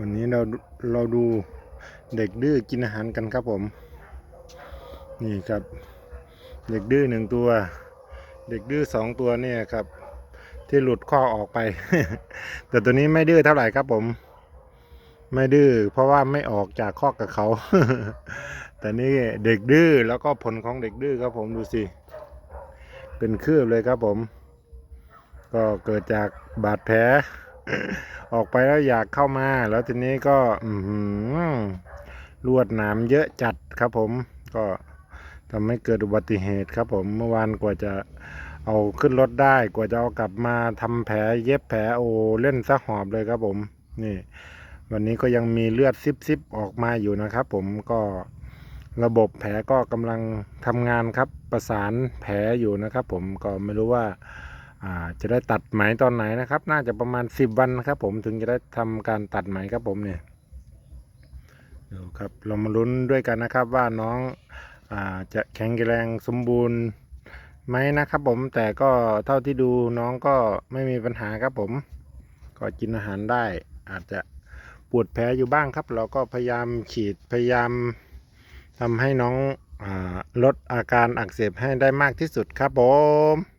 วันนี้เราเราดูเด็กดื้อกินอาหารกันครับผม นี่ครับ เด็กดื้อหนึ่งตัว เด็กดื้อสองตัวเนี่ยครับ ที่หลุดข้อออกไป แต่ตัวนี้ไม่ดื้อเท่าไหร่ครับผม ไม่ดื้อเพราะว่าไม่ออกจากข้อกับเขา แต่นี่เด็กดื้อแล้วก็ผลของเด็กดื้อครับผมดูสิ เป็นคืบเลยครับผม ก็เกิดจากบาดแผล ออกไปแล้วอยากเข้ามา แล้วทีนี้ก็ลวดหนามเยอะจัดครับผม ก็ทำให้เกิดอุบัติเหตุครับผม เมื่อวานกว่าจะเอาขึ้นรถได้ กว่าจะเอากลับมาทำแผลเย็บแผลโอเล่นซะหอบเลยครับผม นี่ วันนี้ก็ยังมีเลือดซิบๆออกมาอยู่นะครับผมก็ระบบแผลก็กำลังทำงานครับประสานแผลอยู่นะครับผมก็ไม่รู้ว่า จะได้ตัดไหมตอนไหนนะครับ น่าจะประมาณ 10 วันนะครับ ผมถึงจะได้ทำการตัดไหมครับผมเนี่ยดูครับเรามาลุ้นด้วยกันนะครับว่าน้องอาจะแข็งแรงสมบูรณ์ไหมนะครับ ผมแต่ก็เท่าที่ดูน้องก็ไม่มีปัญหาครับผม ก็กินอาหารได้ อาจจะปวดแผลอยู่บ้างครับ เราก็พยายามฉีดพยายามทำให้น้องอลดอาการอักเสบให้ได้มากที่สุดครับผม